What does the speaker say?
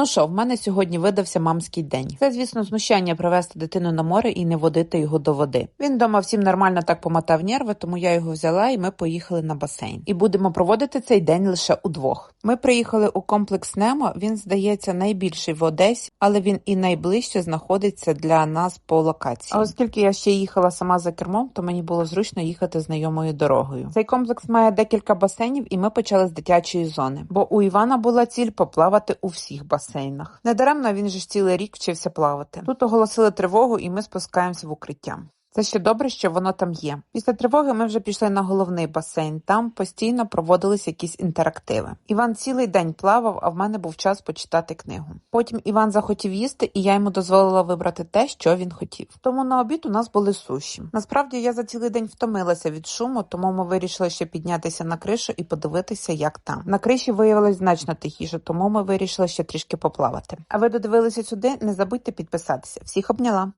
Ну що, в мене сьогодні видався мамський день. Це, звісно, знущання привезти дитину на море і не водити його до води. Він дома всім нормально так помотав нерви, тому я його взяла і ми поїхали на басейн. І будемо проводити цей день лише удвох. Ми приїхали у комплекс Немо. Він здається найбільший в Одесі, але він і найближче знаходиться для нас по локації. А оскільки я ще їхала сама за кермом, то мені було зручно їхати знайомою дорогою. Цей комплекс має декілька басейнів, і ми почали з дитячої зони. Бо у Івана була ціль поплавати у всіх басейнах. Недаремно він же ж цілий рік вчився плавати. Тут оголосили тривогу, і ми спускаємося в укриття. Це ще добре, що воно там є. Після тривоги ми вже пішли на головний басейн. Там постійно проводились якісь інтерактиви. Іван цілий день плавав, а в мене був час почитати книгу. Потім Іван захотів їсти, і я йому дозволила вибрати те, що він хотів. Тому на обід у нас були суші. Насправді я за цілий день втомилася від шуму, тому ми вирішили ще піднятися на кришу і подивитися, як там. На криші виявилось значно тихіше, тому ми вирішили ще трішки поплавати. А ви додивилися сюди? Не забудьте підписатися. Всіх обняла.